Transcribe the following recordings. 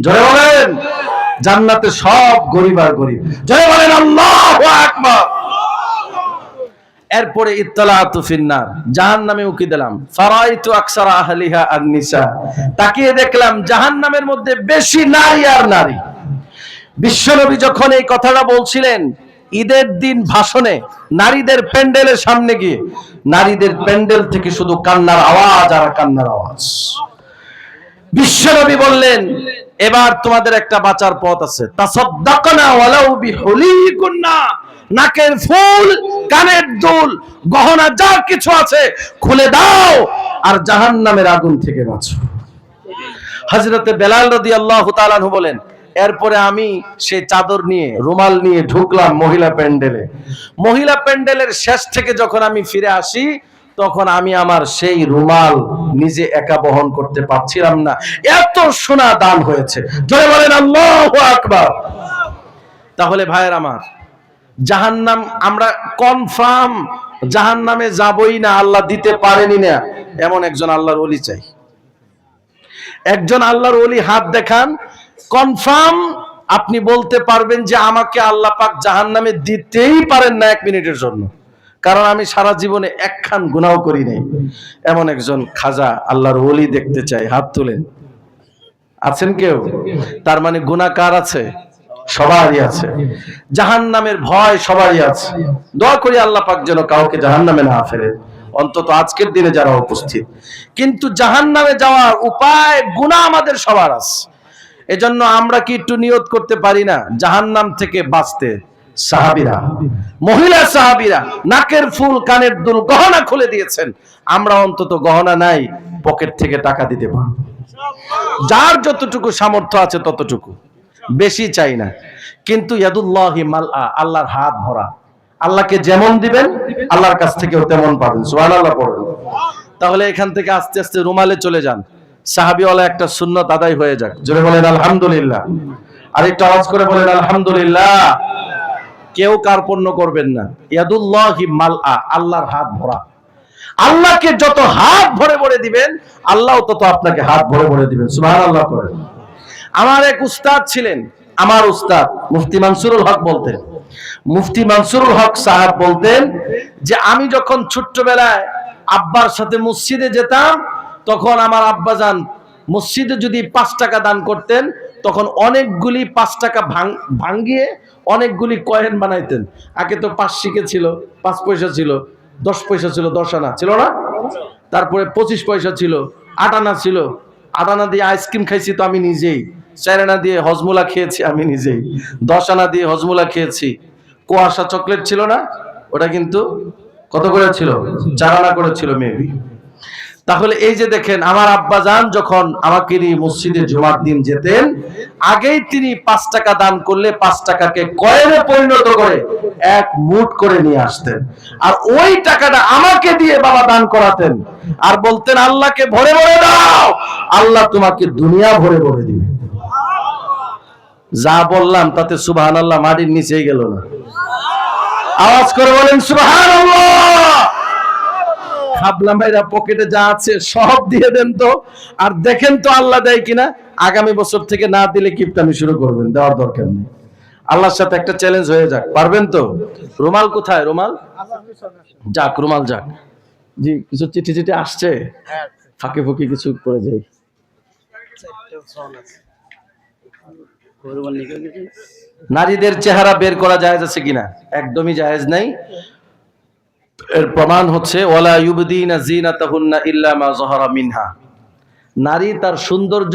জয় বলেন, জান্নাতে সব গরিব আর গরিব। জয় বলেন, আল্লাহু আকবার। এরপরে ইত্তালাতু ফিন্নার উকি দিলাম। ফারাইতু আহলিহা আন-নিসা। তাকিয়ে দেখলাম মধ্যে বেশি নারী আর নারী। বিশ্বনবী যখন এই কথাটা বলছিলেন, ঈদের দিন ভাষণে নারীদের প্যান্ডেলের সামনে গিয়ে, নারীদের প্যান্ডেল থেকে শুধু কান্নার আওয়াজ আর কান্নার আওয়াজ। বিশ্বনবী বললেন, এবার তোমাদের একটা বাঁচার পথ আছে। নাকের ফুল, কানের দুল, গহনা যা কিছু আছে খুলে দাও আর জাহান্নামের আগুন থেকে বাঁচো। হযরতে বেলাল রাদিয়াল্লাহু আল্লাহ আনহু বলেন, এরপরে আমি সেই চাদর নিয়ে, রুমাল নিয়ে ঢুকলাম মহিলা প্যান্ডেলে। মহিলা প্যান্ডেলের শেষ থেকে যখন আমি ফিরে আসি তখন আমি আমার সেই রুমাল নিজে একা বহন করতে পারছিলাম না। এত সোনা দান হয়েছে। বলেন আকবার! তাহলে ভাইয়ের আমার, জাহান্নাম আমরা কনফার্ম জাহান্নামে যাবই না, আল্লাহ দিতে পারেনি না। এমন একজন আল্লাহর ওলি চাই। একজন আল্লাহর ওলি হাত দেখান, কনফার্ম আপনি বলতে পারবেন যে আমাকে আল্লাহ পাক জাহান্নামে দিতেই পারেন না এক মিনিটের জন্য। কারণ আমি সারা জীবনে একখান গুনাহ করি নাই। এমন একজন খাজা আল্লাহর ওলি দেখতে চাই, হাত তুলেন। আছেন কেউ? তার মানে গুনাহ কার আছে? সবারই আছে। জাহান্নামের ভয় সবারই আছে। দোয়া করি আল্লাহ পাক যেন কাউকে জাহান্নামে না ফেলে অন্তত আজকের দিনে যারা উপস্থিত। কিন্তু জাহান্নামে যাওয়ার উপায় গুনাহ আমাদের সবার আছে। এজন্য আমরা কি একটু নিয়ত করতে পারি না? জাহান্নাম থেকে বাঁচতে। সাহাবিরা। মহিলা সাহাবিরা নাকের ফুল, কানের দুল গহনা খুলে দিয়েছেন। আমরা অন্তত গহনা নাই, পকেট থেকে টাকা দিতে পারব। যার যতটুকু সামর্থ্য আছে ততটুকু। বেশি চাই না। কিন্তু ইয়াদুল্লাহি মাল আল্লাহর হাত ভরা। আল্লাহকে যেমন দিবেন, আল্লাহর কাছ থেকেও তেমন পাবেন। সুবহানাল্লাহ পড়বেন তাহলে এখান থেকে আস্তে আস্তে রুমালে চলে যান। সাহাবিওয়ালা একটা সুন্নত আদায় হয়ে যাক। জোরে বলেন, আলহামদুলিল্লাহ। আর একটু আওয়াজ করে বলেন, আলহামদুলিল্লাহ। কেউ কার্পণ্য করবেন না। ইয়াদুল্লাহি মাল আল্লাহর হাত ভরা। আল্লাহকে যত হাত ভরে ভরে দিবেন, আল্লাহ তত আপনাকে হাত ভরে ভরে দিবেন। সুবহানাল্লাহ করেন। আমার এক উস্তাদ ছিলেন, আমার উস্তাদ, মুফতি মানসুরুল হক বলতেন। মুফতি মানসুরুল হক সাহেব বলতেন যে, আমি যখন ছোট্টবেলায় আব্বার সাথে মসজিদে যেতাম, তখন আমার আব্বা যান মসজিদে যদি পাঁচ টাকা দান করতেন তখন অনেকগুলি পাঁচ টাকা ভাং- ভাঙ্গিয়ে অনেকগুলি কয়েন বানাইতেন। আগে তো পাঁচ শিখে ছিল, পাঁচ পয়সা ছিল, দশ পয়সা ছিল, দশ আনা, ছিল না? তারপরে পঁচিশ পয়সা ছিল, আট আনা ছিল। আট আনা দিয়ে আইসক্রিম খাইছি তো আমি নিজেই। চার আনা দিয়ে হজমুলা খেয়েছি আমি নিজেই। দশ আনা দিয়ে হজমুলা খেয়েছি। কুয়াশা চকলেট ছিল না? ওটা কিন্তু কত করে ছিল? চার আনা করে ছিল মেবি তাহলে এই যে দেখেন, আমার আব্বা যান যখন আমাকে নিয়ে মসজিদে জুমার দিন যেতেন, আগেই তিনি পাঁচ টাকা দান করলে পাঁচ টাকাকে কয়েনে পরিণত করে এক মুঠ করে নিয়ে আসতেন। আর ওই টাকাটা আমাকে দিয়ে বাবা দান করাতেন। আর বলতেন, আল্লাহকে ভরে ভরে দাও, আল্লাহ তোমাকে দুনিয়া ভরে ভরে দিবে। যা বললাম তাতে সুবাহান আল্লাহ মাটির নিচেই গেল না। আওয়াজ করে বলেন সুবাহান ভাবলাম ভাইরা পকেটে যা আছে সব দিয়ে দেন তো। আর দেখেন তো আল্লাহ দেয় কিনা আগামী বছর থেকে না দিলে কিপটামি শুরু করবেন দেওয়ার দরকার নেই। আল্লাহর সাথে একটা চ্যালেঞ্জ হয়ে যাক পারবেন তো? রুমাল কোথায় রুমাল? যাক রুমাল যাক। জি কিছু চিঠি চিঠি আসছে? ফাঁকে ফুঁকি কিছু করে যাই নারীদের চেহারা বের করা জায়েজ আছে কিনা? একদমই জায়েজ নাই। এর প্রমাণ হচ্ছে, ওয়ালা ইউবদিনা জিনাতাহুন্না ইল্লা মা যাহারা মিনহা। নারী তার সৌন্দর্য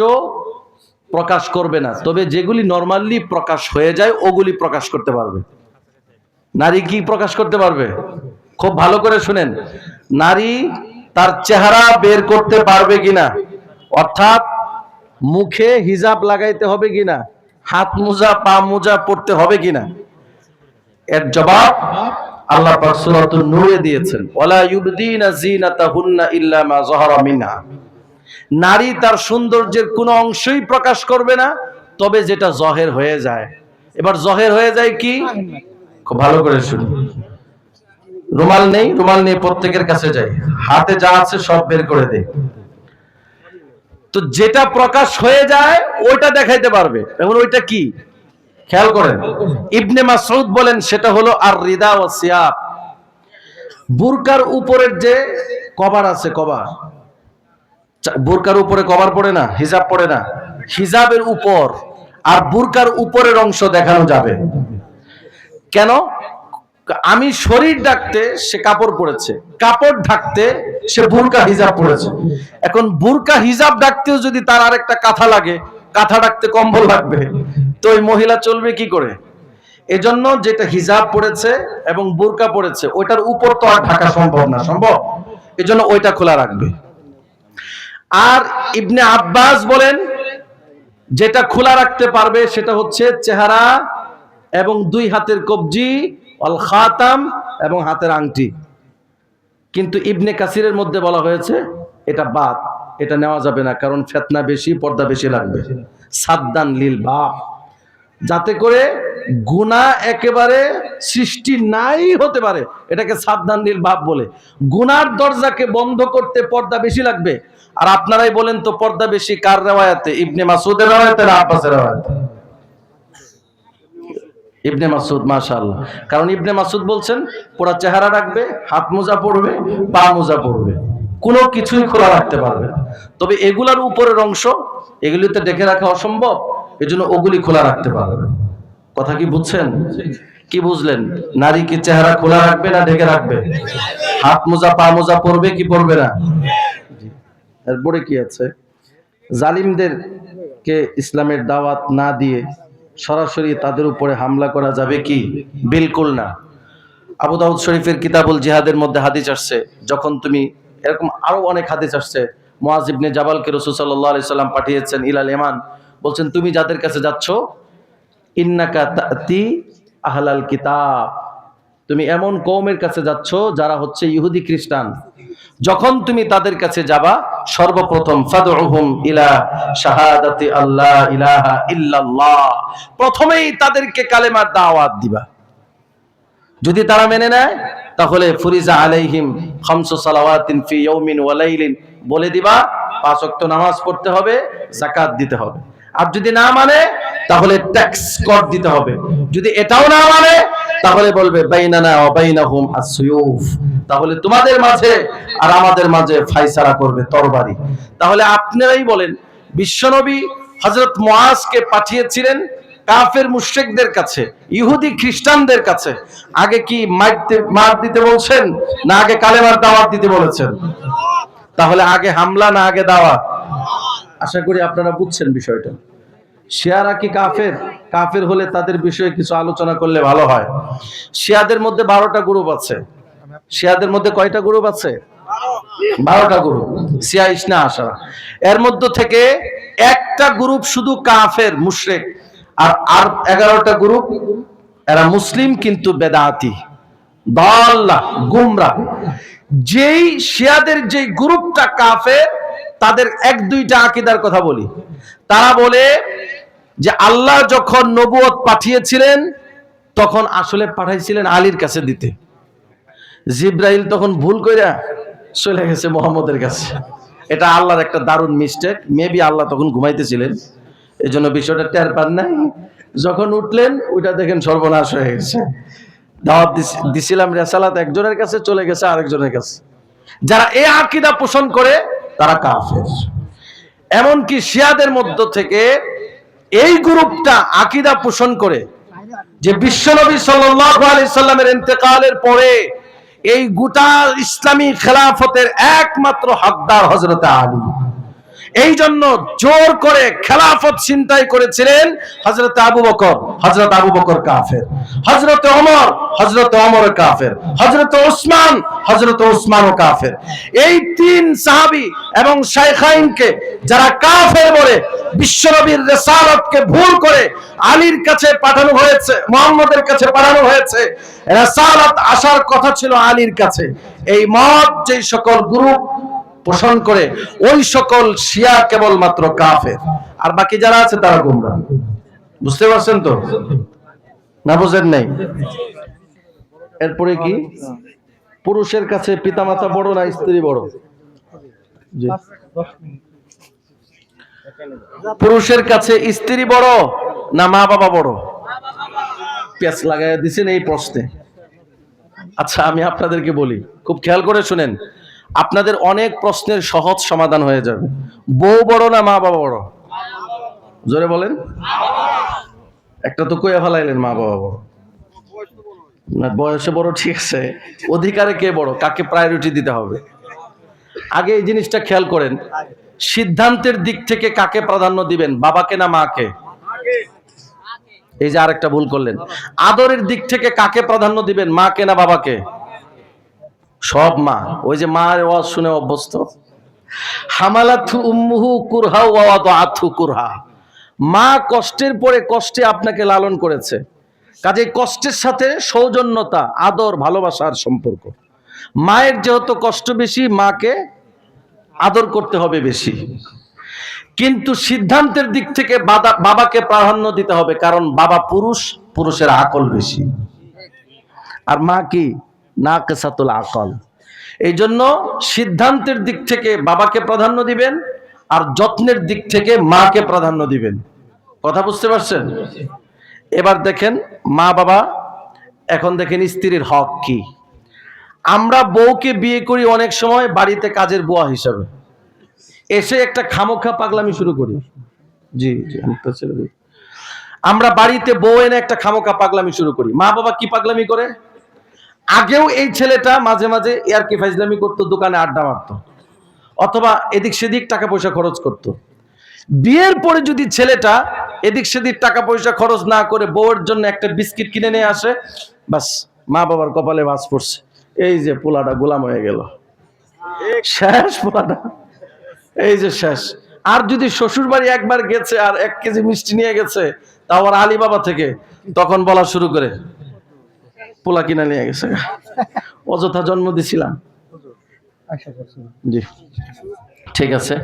প্রকাশ করবে না, তবে যেগুলি নরমালি প্রকাশ হয়ে যায়, ওগুলি প্রকাশ করতে পারবে। নারী কি প্রকাশ করতে পারবে? খুব ভালো করে শুনেন। নারী তার চেহারা বের করতে পারবে কিনা? অর্থাৎ মুখে হিজাব লাগাইতে হবে কিনা? হাত মোজা, পা মোজা পড়তে হবে কিনা? এর জবাব আল্লাহ পাক সূরাতুন নূরে দিয়েছেন, ওয়ালা ইউবদিনা জিনাতাহুন্না ইল্লা মা যাহারা মিনহা। নারী তার সৌন্দর্যের কোনো অংশই প্রকাশ করবে না, তবে যেটা জহের হয়ে যায়। এবার জহের হয়ে যায় কি? খুব ভালো করে রুমাল নেই, রুমাল নিয়ে প্রত্যেকের কাছে যাই। হাতে যা আছে সব বের করে দে তো যেটা প্রকাশ হয়ে যায় ওইটা দেখাইতে পারবে। এখন ওইটা কি? খেয়াল করেন ইবনে মাসউদ বলেন সেটা হলো আর রিদা ও সিয়াব। বুরকার উপরের যে কভার আছে কভার। বুরকার উপরে কভার পড়ে না হিজাব পড়ে না। হিজাবের উপর আর বুরকার উপরের অংশ দেখানো যাবে। কেন? আমি শরীর ঢাকতে সে কাপড় পরেছে কাপড় ঢাকতে সে বুরকা হিজাব পরেছে। এখন বুরকা হিজাব ঢাকতেও যদি তার আরেকটা কাঁথা লাগে কাঁথা ডাকতে কম্বল লাগবে। তো ওই মহিলা চলবে কি করে? এজন্য যেটা হিজাব পড়েছে এবং বুরকা পড়েছে, ওইটার উপর তো আর ঢাকা সম্ভব না, সম্ভব? এজন্য ওইটা খোলা রাখবে। আর ইবনে আব্বাস বলেন, যেটা খোলা রাখতে পারবে সেটা হচ্ছে চেহারা এবং দুই হাতের কবজি অল খাতাম এবং হাতের আংটি। কিন্তু ইবনে কাসিরের মধ্যে বলা হয়েছে, এটা বাদ। এটা নেওয়া যাবে না, কারণ ফেতনা বেশি, পর্দা বেশি লাগবে। সাদ্দান লীল বাপ। যাতে করে গুণা একেবারে সৃষ্টি নাই হতে পারে, এটাকে সাবধান নীল ভাব বলে। গুনার দরজাকে বন্ধ করতে পর্দা বেশি লাগবে। আর আপনারাই বলেন তো, পর্দা বেশি কার রেওয়ায়াতে? ইবনে মাসুদের রেওয়ায়াতে না আব্বাসের রেওয়ায়াতে? ইবনে মাসুদ মাশাআল্লাহ। কারণ ইবনে মাসুদ বলছেন পুরা চেহারা রাখবে, হাত মোজা পড়বে পা মোজা পড়বে কোনো কিছুই খোলা রাখতে পারবে না। তবে এগুলার উপরের অংশ, এগুলিতে ডেকে রাখা অসম্ভব, এজন্য ওগুলি খোলা রাখতে পারবে কথা কি বুঝছেন? কি বুঝলেন? নারী কি চেহারা খোলা রাখবে না ঢেকে রাখবে? হাত মোজা, পা মোজা পরবে কি পরবে না? এরপরে কি আছে? জালিমদের কে ইসলামের দাওয়াত না দিয়ে সরাসরি তাদের উপরে হামলা করা যাবে কি? বিলকুল না। আবু দাউদ শরীফের কিতাবুল জিহাদের মধ্যে হাদিস আসছে, যখন তুমি এরকম আরও অনেক হাদিস আসছে। মুআজ ইবনে জাবালকে রাসূল সাল্লাল্লাহু আলাইহি সাল্লাম পাঠিয়েছেন ইলাল ইয়ামান বলছেন, তুমি যাদের কাছে যাচ্ছ, ইন্নাকা তাতি আহলাল কিতাব। তুমি এমন কওমের কাছে যাচ্ছ যারা হচ্ছে ইহুদি খ্রিস্টান। যখন তুমি তাদের কাছে যাবা, সর্বপ্রথম প্রথমেই তাদেরকে কালেমার দাওয়াত দিবা। যদি তারা মেনে নেয় তাহলে ফুরিজা আলাইহিম খামসু সালাওয়াতিন ফি ইয়াউমিন ওয়া লাইলিন। বলে দিবা, পাঁচ ওয়াক্ত নামাজ পড়তে হবে, যাকাত দিতে হবে। আর যদি না মানে তাহলে ট্যাক্স কর দিতে হবে। যদি এটাও না মানে তাহলে বলবে, বাইনানা ওয়া বাইনাহুম আসয়ুফ তাহলে তোমাদের মাঝে আর আমাদের মাঝে ফাইসালা করবে, তরবারি। তাহলে আপনারাই বলেন, বিশ্বনবী হযরত মুআজকে পাঠিয়েছিলেন কাফের মুশরিকদের কাছে, ইহুদি খ্রিস্টানদের কাছে, আগে কি মার দিতে বলছেন, না আগে কালেমার দাওয়াত দিতে বলেছেন? তাহলে আগে হামলা না আগে দাওয়াত? আশা করি আপনারা বুঝছেন বিষয়টা। শিয়ারা কি কাফের? কাফের হলে তাদের বিষয়ে কিছু আলোচনা করলে ভালো হয়। শিয়াদের মধ্যে বারোটা গ্রুপ আছে। শিয়াদের মধ্যে কয়টা গ্রুপ আছে? বারোটা গ্রুপ। সিয়া ইসনা আসা এর মধ্য থেকে একটা গ্রুপ শুধু কাফের, মুশরেক। আর আর এগারোটা গ্রুপ, এরা মুসলিম কিন্তু বেদাতি। দল্লা, গুমরা। যেই শিয়াদের যে গ্রুপটা কাফের, তাদের এক দুইটা আকিদার কথা বলি। তারা বলে যে আল্লাহ যখন নবুয়ত পাঠিয়েছিলেন, তখন আসলে পাঠাইছিলেন আলীর কাছে দিতে। জিব্রাইল তখন ভুল কইরা চলে গেছে মোহাম্মদের কাছে। এটা আল্লাহর একটা দারুণ মিস্টেক মেবি আল্লাহ তখন ঘুমাইতেছিলেন। এই জন্য বিষয়টা টের পান নাই। যখন উঠলেন, ওইটা দেখেন সর্বনাশ হয়ে গেছে। দাওয়াত দিছিলাম রেসালাত, একজনের কাছে চলে গেছে, আরেকজনের কাছে। যারা এ আকিদা পোষণ করে, তারা কাফের। এমনকি শিয়াদের মধ্য থেকে এই গ্রুপটা আকিদা পোষণ করে, যে বিশ্বনবী সাল্লামের ইন্তেকালের পরে এই গোটা ইসলামী খেলাফতের একমাত্র হকদার হযরত আলী। এই জন্য জোর করে খেলাফত চিন্তাই করেছিলেন হযরত আবু বকর, হযরত আবু বকর কাফের, হযরত ওমর হযরত ওমর কাফের, হযরত ওসমান হযরত ওসমান ও কাফের। এই তিন সাহাবী এবং শাইখাইনকে যারা কাফের বলে বিশ্বনবীর রিসালাতকে ভুল করে আলীর কাছে পাঠানো হয়েছে, মোহাম্মদের কাছে পাঠানো হয়েছে, রিসালাত আসার কথা ছিল আলীর কাছে। এই মত যেই সকল গ্রুপ পোষণ করে, ওই সকল শিয়া কেবলমাত্র কাফের। আর বাকি যারা আছে তারা গুমরা বুঝতে পারছেন তো? না বুঝেন নাই? এরপরে কি? পুরুষের কাছে পিতামাতা বড় না স্ত্রী বড়? পুরুষের কাছে স্ত্রী বড় না মা বাবা বড়? পেঁচ লাগাই দিছেন এই প্রশ্নে। আচ্ছা আমি আপনাদেরকে বলি, খুব খেয়াল করে শুনেন। আপনাদের অনেক প্রশ্নের সহজ সমাধান হয়ে যাবে। বউ বড় না মা বাবা বড়? জোরে বলেন। একটা তো কয়ে ফেলাইলেন মা বাবা বড়। না, বয়সে বড় ঠিক আছে। অধিকারে কে বড়? কাকে প্রায়োরিটি দিতে হবে? আগে এই জিনিসটা খেয়াল করেন। সিদ্ধান্তের দিক থেকে কাকে প্রাধান্য দিবেন? বাবাকে না মাকে? এই যে আরেকটা ভুল করলেন। আদরের দিক থেকে কাকে প্রাধান্য দিবেন? মাকে না বাবাকে? সব মা, ওই যে মার ওয়াজ শুনে অভ্যস্ত। হামালাথু উম্মুহু কুরহা ওয়াদাআথু কুরহা। মা কষ্টের পরে কষ্টে আপনাকে লালন করেছে। কাজে কষ্টের সাথে সৌজন্যতা, আদর, ভালোবাসার সম্পর্ক। মায়ের যেহেতু কষ্ট বেশি, মাকে আদর করতে হবে বেশি। কিন্তু সিদ্ধান্তের দিক থেকে বাবা- বাবাকে প্রাধান্য দিতে হবে, কারণ বাবা পুরুষ, পুরুষের আকল বেশি। আর মা কি? না কেসাতুল আকল। এই জন্য সিদ্ধান্তের দিক থেকে বাবাকে প্রাধান্য দিবেন আর যত্নের দিক থেকে মাকে প্রাধান্য দিবেন। কথা বুঝতে পারছেন? এবার দেখেন মা বাবা, এখন দেখেন স্ত্রীর হক কি। আমরা বউকে বিয়ে করি অনেক সময় বাড়িতে কাজের বুয়া হিসাবে। এসে একটা খামোখা পাগলামি শুরু করি। জি জি। আমরা বাড়িতে বউ এনে একটা খামোখা পাগলামি শুরু করি। মা বাবা কি পাগলামি করে? আগেও এই ছেলেটা মাঝে মাঝে এয়ার কি ফাইজলামি করতো, দোকানে আড্ডা মারতো, অথবা এদিক সেদিক টাকা পয়সা খরচ করত। বিয়ের পরে যদি ছেলেটা এদিক সেদিক টাকা পয়সা খরচ না করে বউয়ের জন্য একটা বিস্কিট কিনে নিয়ে আসে, বাস মা বাবার কপালে বাস পড়ছে। এই যে পোলাটা গোলাম হয়ে গেল। শেষ পোলাটা। এই যে শেষ। আর যদি শ্বশুর বাড়ি একবার গেছে আর এক কেজি মিষ্টি নিয়ে গেছে তা আবার আলী বাবা থেকে, তখন বলা শুরু করে। পোলা কিনা নিয়ে গেছে। অযথা জন্ম দিছিলাম। জি। ঠিক আছে।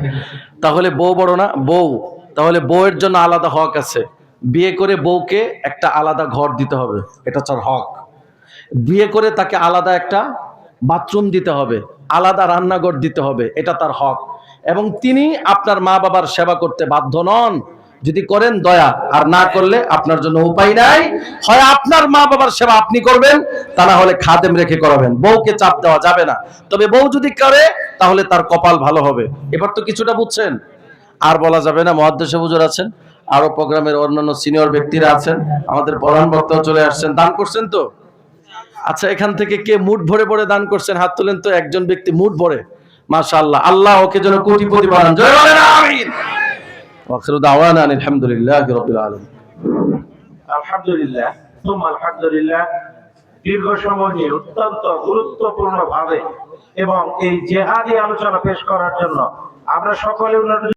তাহলে বউ বড় না বউ। তাহলে বউয়ের জন্য আলাদা হক আছে। বিয়ে করে বউকে একটা আলাদা ঘর দিতে হবে। এটা তার হক। বিয়ে করে তাকে আলাদা একটা বাথরুম দিতে হবে। আলাদা রান্নাঘর দিতে হবে। এটা তার হক। এবং তিনি আপনার মা বাবার সেবা করতে বাধ্য নন। যদি করেন দয়া, আর না করলে আপনার জন্য উপায় নাই। হয় আপনার মা বাবার সেবা আপনি করবেন, তা না হলে খাদেম রেখে করাবেন। বউকে চাপ দেওয়া যাবে না। তবে বউ যদি করে, তাহলে তার কপাল ভালো হবে। এবার তো কিছুটা বুঝছেন? আর বলা যাবে না, মহাদ্দেশে হুজুর আছেন আরও প্রোগ্রামের অন্যান্য সিনিয়র ব্যক্তিরা আছেন, আমাদের প্রধান বক্তাও চলে আসছেন। দান করছেন তো? আচ্ছা এখান থেকে কে মুঠ ভরে ভরে দান করছেন? হাত তুলেন তো, একজন ব্যক্তি মুঠ ভরে। মাশাআল্লাহ, আল্লাহ ওকে যেন কোটিপতি বানান। জয় বলেন, আমিন। ওয়াখিরু لله رب العالمين. الحمد لله ثم الحمد لله দীর্ঘ সময় নিয়ে অত্যন্ত গুরুত্বপূর্ণ ভাবে এবং এই জেহাদি আলোচনা পেশ করার জন্য আমরা সকলে